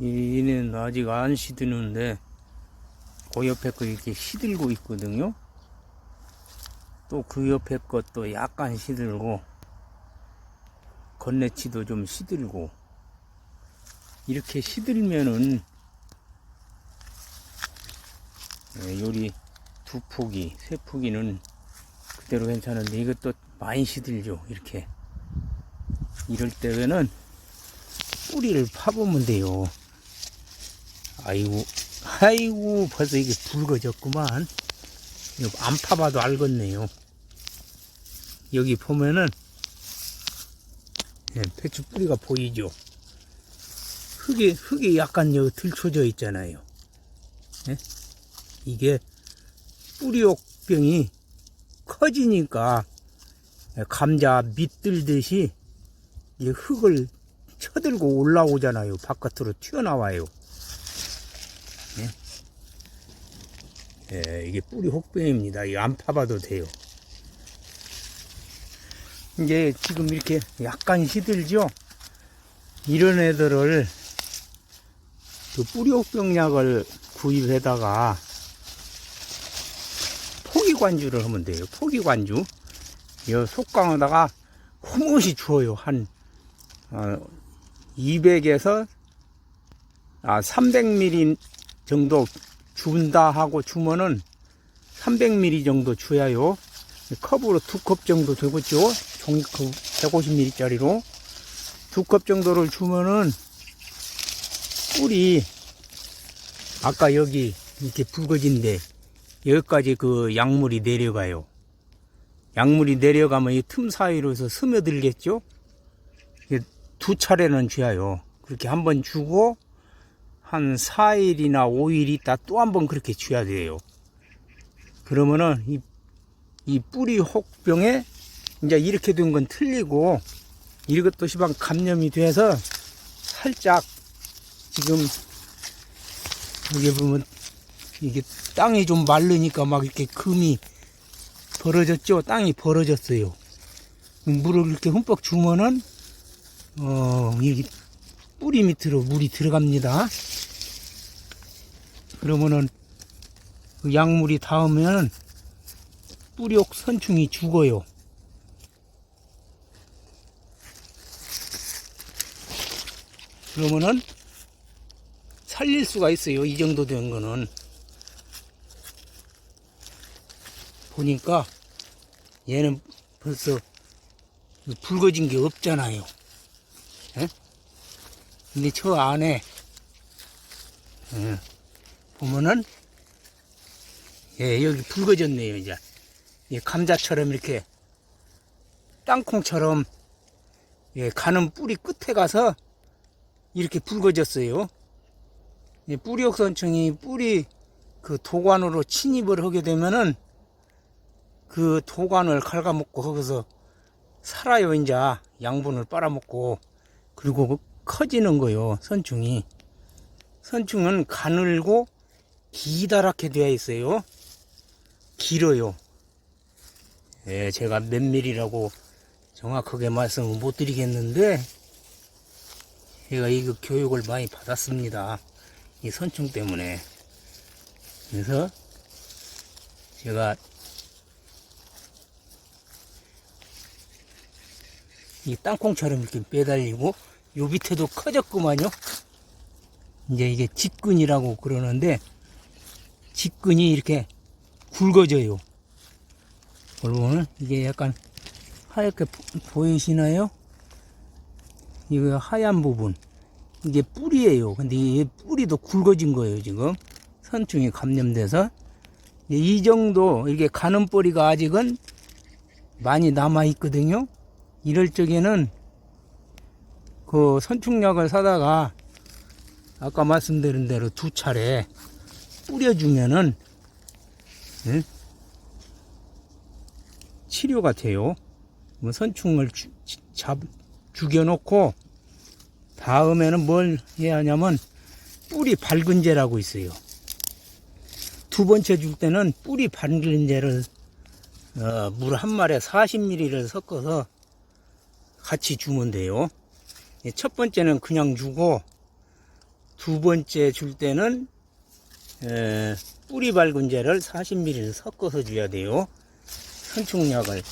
얘는 아직 안 시드는데 그 옆에 거 이렇게 시들고 있거든요. 또 그 옆에 것도 약간 시들고 건네치도 좀 시들고 이렇게 시들면은 예, 요리 두 포기, 세 포기는 그대로 괜찮은데 이것도 많이 시들죠. 이렇게 이럴 때는 뿌리를 파보면 돼요. 아이고, 아이고, 벌써 이게 붉어졌구만. 안 파봐도 알겠네요. 여기 보면은, 예, 배추 뿌리가 보이죠? 흙이, 흙이 약간 여기 들춰져 있잖아요. 예? 이게 뿌리옥병이 커지니까 예, 감자 밑들듯이 이 흙을 쳐들고 올라오잖아요. 바깥으로 튀어나와요. 예, 예, 이게 뿌리 혹병입니다. 이거 안 파봐도 돼요. 이제 지금 이렇게 약간 시들죠? 이런 애들을 그 뿌리 혹병약을 구입해다가 포기 관주를 하면 돼요. 포기 관주. 이 속강에다가 호무시 주어요. 한 어, 200에서 아, 300ml 정도 준다 하고 주면은 300ml 정도 줘야요. 컵으로 두 컵 정도 되겠죠. 종이컵 150ml짜리로 두 컵 정도를 주면은 꿀이 아까 여기 이렇게 붉어진데 여기까지 그 약물이 내려가요. 약물이 내려가면 이 틈 사이로서 스며들겠죠. 이게 두 차례는 줘야요. 그렇게 한 번 주고 한 4일이나 5일 있다 또 한 번 그렇게 줘야 돼요. 그러면은 이, 이 뿌리 혹병에 이제 이렇게 된 건 틀리고 이것도 시방 감염이 돼서 살짝 지금 여기 보면 이게 땅이 좀 마르니까 막 이렇게 금이 벌어졌죠. 땅이 벌어졌어요. 물을 이렇게 흠뻑 주면은 어, 이 뿌리 밑으로 물이 들어갑니다. 그러면은 그 약물이 닿으면 뿌리옥 선충이 죽어요. 그러면은 살릴 수가 있어요. 이 정도 된 거는. 보니까 얘는 벌써 붉어진 게 없잖아요. 예? 근데 저 안에 예, 보면은 예, 여기 붉어졌네요 이제. 예, 감자처럼 이렇게 땅콩처럼 예, 가는 뿌리 끝에 가서 이렇게 붉어졌어요. 예, 뿌리옥선충이 뿌리 그 도관으로 침입을 하게 되면은 그 도관을 갉아먹고 거기서 살아요 이제. 양분을 빨아먹고. 그리고 커지는 거요 선충이. 선충은 가늘고 기다랗게 되어 있어요. 길어요. 예 제가 몇 밀이라고 정확하게 말씀을 못 드리겠는데 제가 이거 교육을 많이 받았습니다. 이 선충 때문에. 그래서 제가 이 땅콩처럼 이렇게 매달리고 요 밑에도 커졌구만요. 이제 이게 직근이라고 그러는데 직근이 이렇게 굵어져요. 여러분 이게 약간 하얗게 보- 보이시나요? 이거 하얀 부분 이게 뿌리예요. 근데 이 뿌리도 굵어진 거예요 지금 선충이 감염돼서 이 정도 이게 가는 뿌리가 아직은 많이 남아 있거든요. 이럴 적에는 그 선충약을 사다가 아까 말씀드린 대로 두 차례 뿌려주면은 예? 치료가 돼요. 뭐 선충을 주- 지- 잡 죽여놓고 다음에는 뭘 해야 하냐면 뿌리 밝은제라고 있어요. 두 번째 줄 때는 뿌리 밝은제를 어, 물한 말에 40ml를 섞어서 같이 주면 돼요. 예, 첫 번째는 그냥 주고 두 번째 줄 때는 에, 뿌리 밝은제를 40ml 섞어서 줘야 돼요. 선충약을